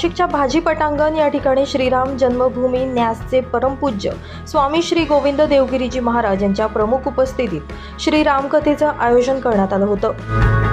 नाशिकच्या भाजी पटांगण या ठिकाणी श्रीराम जन्मभूमी न्यासचे परमपूज्य स्वामी श्री गोविंद देवगिरीजी महाराज यांच्या प्रमुख उपस्थितीत श्री रामकथेचं आयोजन करण्यात आलं होतं.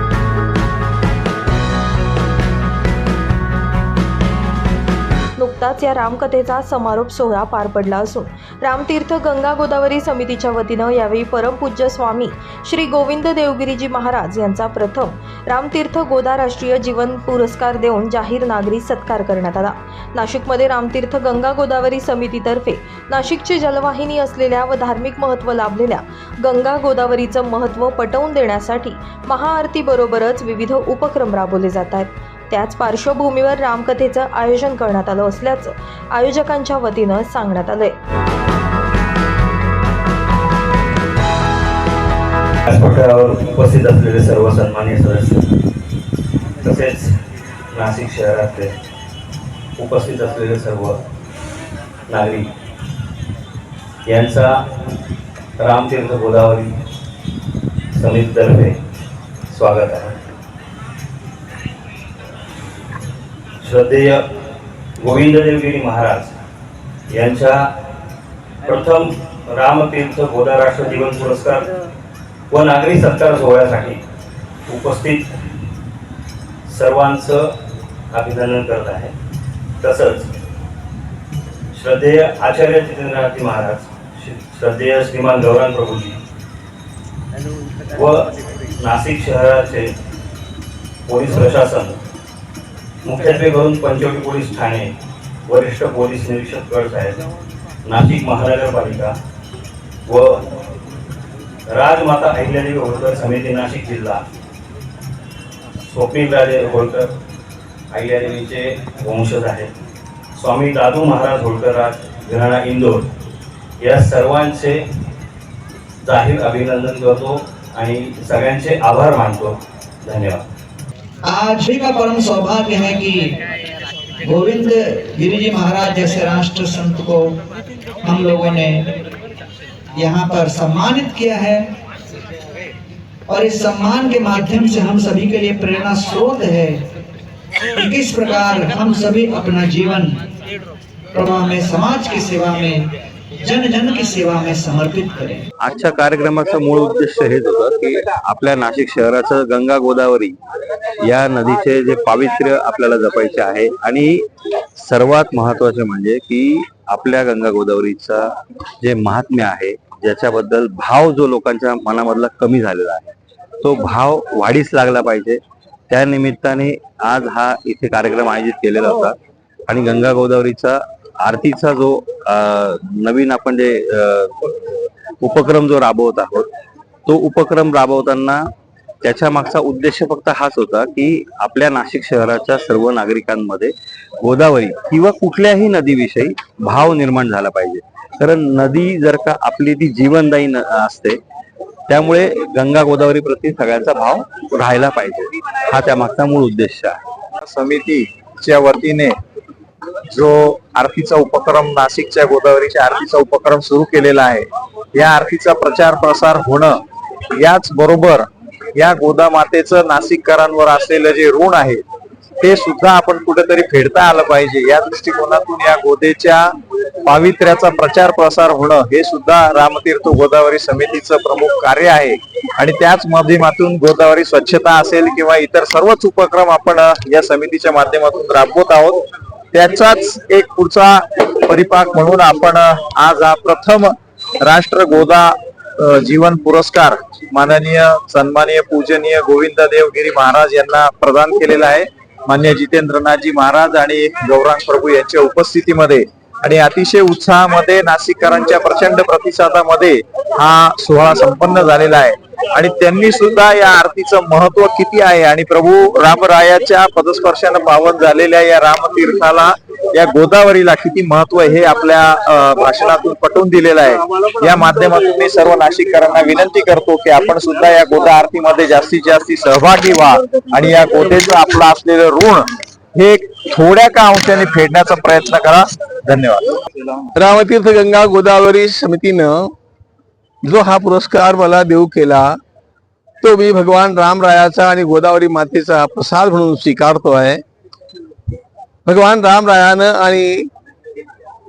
नुकताच या रामकथेचा समारोप सोहळा पार पडला असून रामतीर्थ गंगा गोदावरी समितीच्या वतीनं यावेळी परमपूज्य स्वामी श्री गोविंद देवगिरीजी महाराज यांचा प्रथम रामतीर्थ गोदा राष्ट्रीय जीवन पुरस्कार देऊन जाहीर नागरी सत्कार करण्यात आला. नाशिकमध्ये रामतीर्थ गंगा गोदावरी समितीतर्फे नाशिकची जलवाहिनी असलेल्या व धार्मिक महत्त्व लाभलेल्या गंगा गोदावरीचं महत्त्व पटवून देण्यासाठी महाआरतीबरोबरच विविध उपक्रम राबवले जात आहेत. त्याच पार्श्वभूमीवर रामकथेचं आयोजन करण्यात आलं असल्याचं आयोजकांच्या वतीनं सांगण्यात आलंय. व्यासपीठावर उपस्थित असलेले सर्व सन्मान्य सदस्य तसेच नाशिक शहरातले उपस्थित असलेले सर्व नागरिक यांचा रामतीर्थ गोदावरी समितीतर्फे स्वागत आहे. श्रद्धेय गोविंददेवगिरी महाराज यांच्या प्रथम रामतीर्थ गोदा राष्ट्र जीवन पुरस्कार व नागरी सत्कार सोहळ्यासाठी उपस्थित सर्वांचं अभिनंदन करत आहे. तसंच श्रद्धेय आचार्य जितेंद्रनाथजी महाराज श्री- श्रद्धेय श्रीमान गौरांग प्रभूजी व नाशिक शहराचे पोलीस प्रशासन मुख्यत्वे करून पंचवटी पोलीस ठाणे वरिष्ठ पोलीस निरीक्षक गड साहेब नाशिक महानगरपालिका व राजमाता अहिल्यादेवी होळकर समिती नाशिक जिल्हा. स्वप्नीलराजे होळकर अहिल्यादेवीचे वंशज आहेत. स्वामी दादू महाराज होळकर राज घराणा इंदोर. या सर्वांचे जाहीर अभिनंदन करतो आणि सगळ्यांचे आभार मानतो. धन्यवाद. आज भी का परम सौभाग्य है कि गोविंद गिरी जी महाराज जैसे राष्ट्र संत को हम लोगों ने यहाँ पर सम्मानित किया है। और इस सम्मान के माध्यम से हम सभी के लिए प्रेरणा स्रोत है कि किस प्रकार हम सभी अपना जीवन प्रवाह में, समाज की सेवा में जन जन की सेवा में समर्पित करें। आजच्या कार्यक्रमाचं मूळ उद्देश हेच होतं की आपल्या नाशिक शहराचं गंगा गोदावरी या नदीचे जे पावित्र्य आपल्याला जपायचे आहे आणि सर्वात महत्त्वाचे म्हणजे की आपल्या गंगा गोदावरीचा जे महात्म्य आहे ज्याच्याबद्दल भाव जो लोकांच्या मनामधला कमी झालेला आहे तो भाव वाढीस लागला पाहिजे. त्या निमित्ताने आज हा इथे कार्यक्रम आयोजित केलेला होता आणि गंगा गोदावरीचा आरतीचा जो नवीन आपण जे उपक्रम जो राबवत आहोत तो उपक्रम राबवताना त्याच्या मागचा उद्देश फक्त हाच होता की आपल्या नाशिक शहराच्या सर्व नागरिकांमध्ये गोदावरी किंवा कुठल्याही नदीविषयी भाव निर्माण झाला पाहिजे. कारण नदी जर का आपली ती जीवनदायी न- असते त्यामुळे गंगा गोदावरी प्रती सगळ्यांचा भाव राहायला पाहिजे. हा त्या मागचा मूळ उद्देश आहे. समितीच्या वतीने जो आरतीचा उपक्रम नाशिकच्या गोदावरीच्या आरतीचा उपक्रम सुरू केलेला आहे या आरतीचा प्रचार प्रसार होणं याच बरोबर या गोदामातेचं नाशिककरांवर असलेलं जे ऋण आहे ते सुद्धा आपण कुठेतरी फेडता आलं पाहिजे. या दृष्टिकोनातून या गोदेच्या पावित्र्याचा प्रचार प्रसार होणं हे सुद्धा रामतीर्थ गोदावरी समितीचं प्रमुख कार्य आहे. आणि त्याच माध्यमातून गोदावरी स्वच्छता असेल किंवा इतर सर्वच उपक्रम आपण या समितीच्या माध्यमातून राबवत आहोत त्याचाच एक पुढचा परिपाक म्हणून आपण आज हा प्रथम राष्ट्र गोदा जीवन पुरस्कार माननीय सन्माननीय पूजनीय गोविंद देवगिरी महाराज यांना प्रदान केलेला आहे. मान्य जितेंद्रनाथजी महाराज आणि गौरांग प्रभू यांच्या उपस्थितीमध्ये आणि अतिशय उत्साहामध्ये नाशिककरांच्या प्रचंड प्रतिसादामध्ये हा सोहळा संपन्न झालेला आहे. आणि त्यांनी सुद्धा या आरतीचं महत्त्व किती आहे? आणि प्रभू रामरायाच्या पदस्पर्शानं पावन झालेल्या या रामतीर्थाला या गोदावरीला किती महत्त्व हे आपल्या भाषणातून पटवून दिलेलं आहे. या माध्यमातून मी सर्व नाशिककरांना विनंती करतो की आपण सुद्धा या गोदा आरतीमध्ये जास्तीत जास्त सहभागी व्हा. आणि या गोदेचं आपलं असलेलं ऋण हे थोड्या का अंशाने फेडण्याचा प्रयत्न करा. धन्यवाद. रामतीर्थ गंगा गोदावरी समितीनं जो हा पुरस्कार मला देऊ केला तो मी भगवान रामरायाचा आणि गोदावरी मातेचा प्रसाद म्हणून स्वीकारतो आहे. भगवान रामरायानं आणि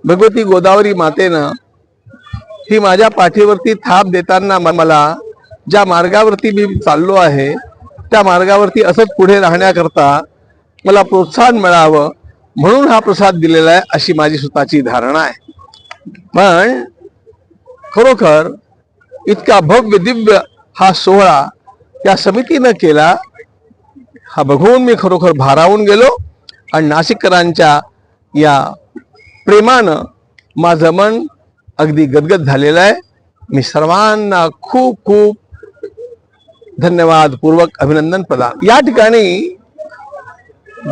भगवती गोदावरी मातेनं ही माझ्या पाठीवरती थाप देताना मला ज्या मार्गावरती मी चाललो आहे त्या मार्गावरती असंच पुढे राहण्याकरता मला प्रोत्साहन मिळावं म्हणून हा प्रसाद दिलेला आहे अशी माझी स्वतःची धारणा आहे. पण खरोखर इतका भव्य दिव्य हा सोहळा या समितीनं केला. हा बघून मी खरोखर भारावून गेलो आणि नाशिककरांच्या या प्रेमानं माझं मन अगदी गदगद झालेलं आहे. मी सर्वांना खूप खूप धन्यवाद पूर्वक अभिनंदन प्रदान. या ठिकाणी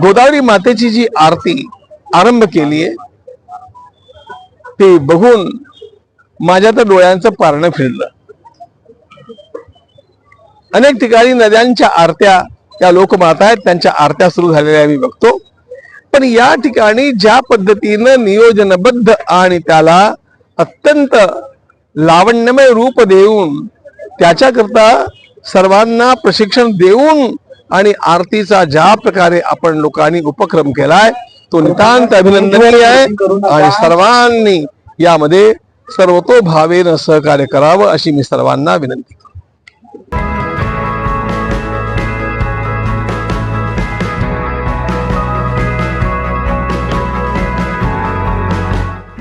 गोदावरी मातेची जी आरती आरंभ केली आहे ती बघून माझ्या तर डोळ्यांचं पारणं फिरलं. अनेक ठिकाणी नद्यांच्या आरत्या त्या लोकमाता आहेत. त्यांच्या आरत्या सुरू झालेल्या मी बघतो. पण या ठिकाणी ज्या पद्धतीनं नियोजनबद्ध आणि त्याला अत्यंत लावण्यमय रूप देऊन त्याच्याकरता सर्वांना प्रशिक्षण देऊन आणि आरतीचा ज्या प्रकारे आपण लोकांनी उपक्रम केलाय तो नितांत अभिनंदनीय आहे आणि सर्वांनी यामध्ये सर्वतोभावेनं सहकार्य करावं अशी मी सर्वांना विनंती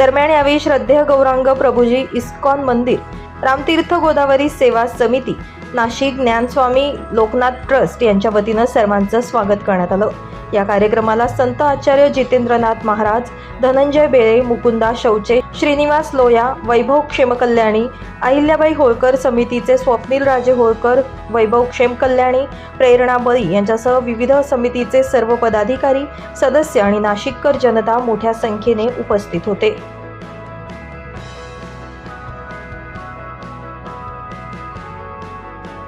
दरम्यान यावेळी श्रद्धेय गौरांग प्रभूजी इस्कॉन मंदिर रामतीर्थ गोदावरी सेवा समिती नाशिक ज्ञानस्वामी लोकनाथ ट्रस्ट यांच्या वतीनं सर्वांचं स्वागत करण्यात आलं. या कार्यक्रमाला संत आचार्य जितेंद्रनाथ महाराज धनंजय बेळे मुकुंदा शौचे श्रीनिवास लोया वैभव क्षेमकल्याणी अहिल्याबाई होळकर समितीचे स्वप्नील राजे होळकर वैभव क्षेमकल्याणी प्रेरणा बळी यांच्यासह विविध समितीचे सर्व पदाधिकारी सदस्य आणि नाशिककर जनता मोठ्या संख्येने उपस्थित होते.